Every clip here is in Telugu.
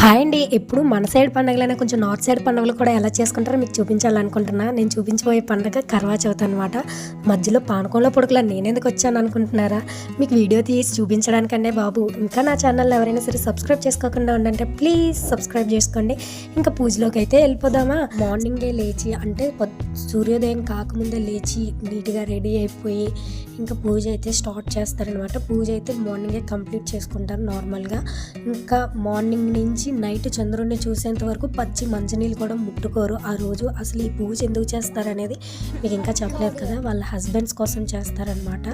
హాయ్ అండి. ఎప్పుడు మన సైడ్ పండుగలైనా కొంచెం నార్త్ సైడ్ పండుగలు కూడా ఎలా చేసుకుంటారో మీకు చూపించాలనుకుంటున్నా. నేను చూపించబోయే పండుగ కర్వా చౌత్ అనమాట మధ్యలో పానకంలో పొడుకులా నేనెందుకు వచ్చాను అనుకుంటున్నారా? మీకు వీడియో తీసి చూపించడానికంటే బాబు. ఇంకా నా ఛానల్ ఎవరైనా సరే సబ్స్క్రైబ్ చేసుకోకుండా ఉండంటే ప్లీజ్ సబ్స్క్రైబ్ చేసుకోండి. ఇంకా పూజలోకి అయితే వెళ్ళిపోదామా? మార్నింగే లేచి అంటే సూర్యోదయం కాకముందే లేచి నీట్గా రెడీ అయిపోయి ఇంకా పూజ అయితే స్టార్ట్ చేస్తారనమాట పూజ అయితే మార్నింగే కంప్లీట్ చేసుకుంటారు నార్మల్గా. ఇంకా మార్నింగ్ నుంచి నైట్ చంద్రుడిని చూసేంత వరకు పచ్చి మంచినీళ్ళు కూడా ముట్టుకోరు. ఆ రోజు అసలు ఈ పూజ ఎందుకు చేస్తారనేది మీకు ఇంకా చెప్పలేదు కదా. వాళ్ళ హస్బెండ్స్ కోసం చేస్తారనమాట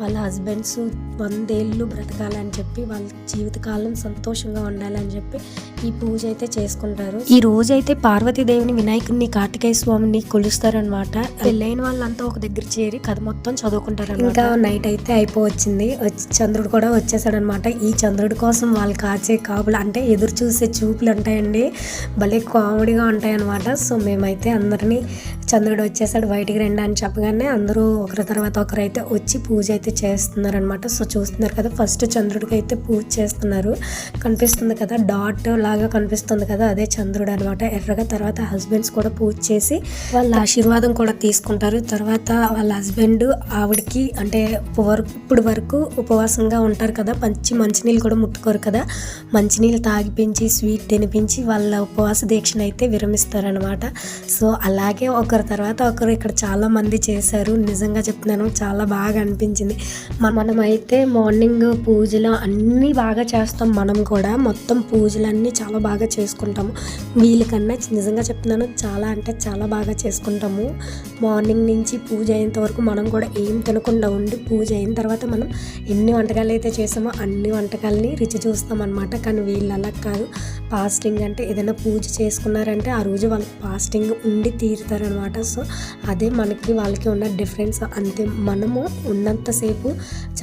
వాళ్ళ హస్బెండ్స్ వందేళ్ళు బ్రతకాలని చెప్పి వాళ్ళ జీవితకాలం సంతోషంగా ఉండాలని చెప్పి ఈ పూజ అయితే చేసుకుంటారు. ఈ రోజు అయితే పార్వతీదేవిని వినాయకుడిని కార్తికేయ స్వామిని కొలుస్తారనమాట పెళ్ళైన వాళ్ళంతా ఒక దగ్గర చేరి కథ మొత్తం చదువుకుంటారు ఇంకా నైట్ అయితే అయిపోవచ్చింది. వచ్చి చంద్రుడు కూడా వచ్చేసాడనమాట ఈ చంద్రుడి కోసం వాళ్ళు కాచే కాపులు అంటే ఎదురు చూసి చూపులు ఉంటాయండి. భలే కామెడీగా ఉంటాయన్నమాట. సో మేమైతే అందరినీ చంద్రుడు వచ్చేసాడు బయటికి రండి అని చెప్పగానే అందరూ ఒకరి తర్వాత ఒకరు అయితే వచ్చి పూజ అయితే చేస్తున్నారు అనమాట సో చూస్తున్నారు కదా ఫస్ట్ చంద్రుడికి అయితే పూజ చేస్తున్నారు. కనిపిస్తుంది కదా డాట్ లాగా కనిపిస్తుంది కదా అదే చంద్రుడు అనమాట ఎర్రగా తర్వాత హస్బెండ్స్ కూడా పూజ చేసి వాళ్ళ ఆశీర్వాదం కూడా తీసుకుంటారు. తర్వాత వాళ్ళ హస్బెండ్ ఆవిడకి అంటే ఇప్పుడు వరకు ఉపవాసంగా ఉంటారు కదా మంచి మంచినీళ్ళు కూడా ముట్టుకోరు కదా మంచినీళ్ళు తాగిపించి స్వీట్ తినిపించి వాళ్ళ ఉపవాస దీక్షను అయితే విరమిస్తారనమాట సో అలాగే ఒకరి తర్వాత ఒకరు ఇక్కడ చాలామంది చేశారు. నిజంగా చెప్తున్నాను చాలా బాగా అనిపించింది. మనమైతే మార్నింగ్ పూజలు అన్నీ బాగా చేస్తాం. మనం కూడా మొత్తం పూజలన్నీ చాలా బాగా చేసుకుంటాము. వీళ్ళకన్నా నిజంగా చెప్తున్నాను చాలా అంటే చాలా బాగా చేసుకుంటాము. మార్నింగ్ నుంచి పూజ అయ్యేంత వరకు మనం కూడా ఏం తినకుండా ఉండి పూజ అయిన తర్వాత మనం ఎన్ని వంటకాలు అయితే చేసామో అన్ని వంటకాలని రుచి చూస్తాం అనమాట కానీ వీళ్ళు అలా కాదు. ఫాస్టింగ్ అంటే ఏదైనా పూజ చేసుకున్నారంటే ఆ రోజు వాళ్ళకి ఫాస్టింగ్ ఉండి తీరుతారనమాట. సో అదే మనకి వాళ్ళకి ఉన్న డిఫరెన్స్. అంతే మనము ఉన్నంతసేపు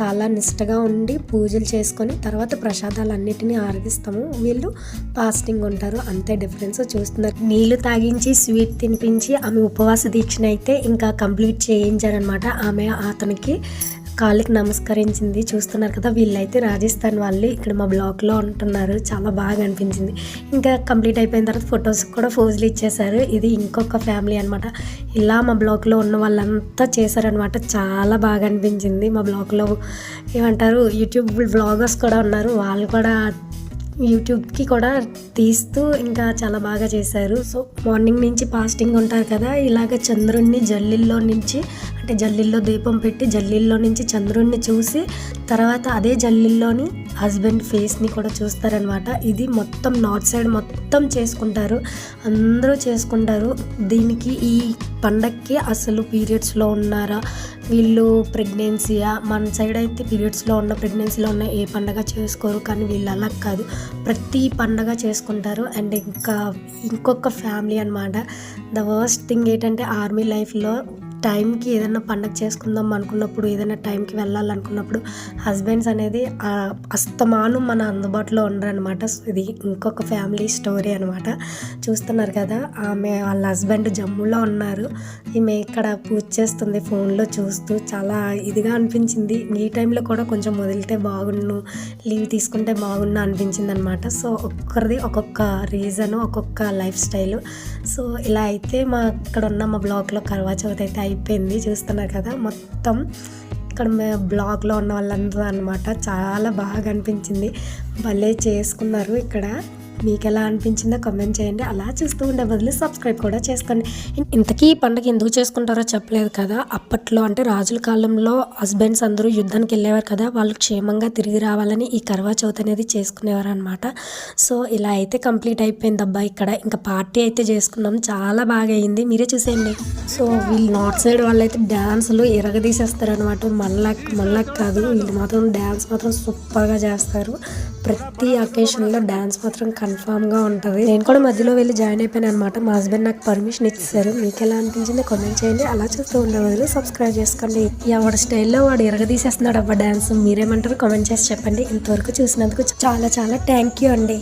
చాలా నిష్టగా ఉండి పూజలు చేసుకొని తర్వాత ప్రసాదాలు అన్నిటినీ ఆరగిస్తాము. వీళ్ళు ఫాస్టింగ్ ఉంటారు. అంతే డిఫరెన్స్ చూస్తున్నారు. నీళ్ళు తాగించి స్వీట్ తినిపించి ఆమె ఉపవాస దీక్షణ అయితే ఇంకా కంప్లీట్ చేయించారనమాట. ఆమె అతనికి కాళ్ళకి నమస్కరించింది. చూస్తున్నారు కదా వీళ్ళైతే రాజస్థాన్ వాళ్ళు ఇక్కడ మా బ్లాక్లో ఉంటున్నారు. చాలా బాగా అనిపించింది. ఇంకా కంప్లీట్ అయిపోయిన తర్వాత ఫొటోస్ కూడా ఫోజులు ఇచ్చేశారు. ఇది ఇంకొక ఫ్యామిలీ అనమాట ఇలా మా బ్లాక్లో ఉన్న వాళ్ళంతా చేశారనమాట చాలా బాగా అనిపించింది మా బ్లాక్లో. ఏమంటారు యూట్యూబ్ బ్లాగర్స్ కూడా ఉన్నారు. వాళ్ళు కూడా యూట్యూబ్కి కూడా తీస్తూ ఇంకా చాలా బాగా చేశారు. సో మార్నింగ్ నుంచి ఫాస్టింగ్ ఉంటారు కదా ఇలాగ చంద్రుణ్ణి జల్లిల్లో నుంచి అంటే జల్లిల్లో దీపం పెట్టి జల్లిల్లో నుంచి చంద్రుడిని చూసి తర్వాత అదే జల్లిల్లోని హస్బెండ్ ఫేస్ని కూడా చూస్తారనమాట. ఇది మొత్తం నార్త్ సైడ్ మొత్తం చేసుకుంటారు. అందరూ చేసుకుంటారు. దీనికి ఈ పండక్కి అసలు పీరియడ్స్లో ఉన్నారా? వీళ్ళు ప్రెగ్నెన్సీయా? మన సైడ్ అయితే పీరియడ్స్లో ఉన్న ప్రెగ్నెన్సీలో ఉన్న ఏ పండగ చేసుకోరు కానీ వీళ్ళు అలా కాదు. ప్రతి పండగ చేసుకుంటారు. అండ్ ఇంకా ఇంకొక ఫ్యామిలీ అనమాట ద వర్స్ట్ థింగ్ ఏంటంటే ఆర్మీ లైఫ్లో టైంకి ఏదైనా పండగ చేసుకుందాం అనుకున్నప్పుడు ఏదైనా టైంకి వెళ్ళాలనుకున్నప్పుడు హస్బెండ్స్ అనేది అస్తమానం మన అందుబాటులో ఉండరనమాట ఇది ఇంకొక ఫ్యామిలీ స్టోరీ అనమాట చూస్తున్నారు కదా ఆమె వాళ్ళ హస్బెండ్ జమ్ములో ఉన్నారు. ఈమె ఇక్కడ పూజ చేస్తుంది ఫోన్లో చూస్తూ. చాలా ఇదిగా అనిపించింది. ఈ టైంలో కూడా కొంచెం వదిలితే బాగుండు లీవ్ తీసుకుంటే బాగుండు అనిపించింది అనమాట సో ఒక్కరిది ఒక్కొక్క రీజను ఒక్కొక్క లైఫ్ స్టైల్. సో ఇలా అయితే మా ఇక్కడ ఉన్న మా బ్లాక్లో కర్వా చౌత్ అయితే అయిపోయింది చూస్తున్నారు కదా. మొత్తం ఇక్కడ మే బ్లాగ్లో ఉన్న వాళ్ళందరూ అనమాట చాలా బాగా అనిపించింది. భలే చేసుకున్నారు ఇక్కడ. మీకు ఎలా అనిపించిందో కమెంట్ చేయండి. అలా చూస్తూ ఉండే బదులు సబ్స్క్రైబ్ కూడా చేసుకోండి. ఇంతకీ ఈ పండుగ ఎందుకు చేసుకుంటారో చెప్పలేదు కదా. అప్పట్లో అంటే రాజుల కాలంలో హస్బెండ్స్ అందరూ యుద్ధానికి వెళ్ళేవారు కదా. వాళ్ళు క్షేమంగా తిరిగి రావాలని ఈ కర్వా చౌత్ అనేది చేసుకునేవారు అనమాట సో ఇలా అయితే కంప్లీట్ అయిపోయింది అబ్బా ఇక్కడ. ఇంకా పార్టీ అయితే చేసుకున్నాం. చాలా బాగా అయింది. మీరే చూసేయండి. సో వీళ్ళు నార్త్ సైడ్ వాళ్ళు అయితే డ్యాన్సులు ఎరగదీసేస్తారు అనమాట మళ్ళా మళ్ళా కాదు. వీళ్ళు మాత్రం డ్యాన్స్ మాత్రం సూపర్గా చేస్తారు. ప్రతి అకేషన్లో డ్యాన్స్ మాత్రం కన్ఫామ్గా ఉంటుంది. నేను కూడా మధ్యలో వెళ్ళి జాయిన్ అయిపోయాను అనమాట మా హస్బెండ్ నాకు పర్మిషన్ ఇచ్చారు మీకు ఎలా అనిపించింది కామెంట్ చేయండి. అలా చూస్తూ ఉండే బదులు సబ్స్క్రైబ్ చేసుకోండి. ఎవడి స్టైల్లో వాడు ఎరగదీసేస్తున్నాడు అబ్బా డ్యాన్స్ మీరేమంటారు కామెంట్ చేసి చెప్పండి. ఇంతవరకు చూసినందుకు చాలా చాలా థ్యాంక్ యూ అండి.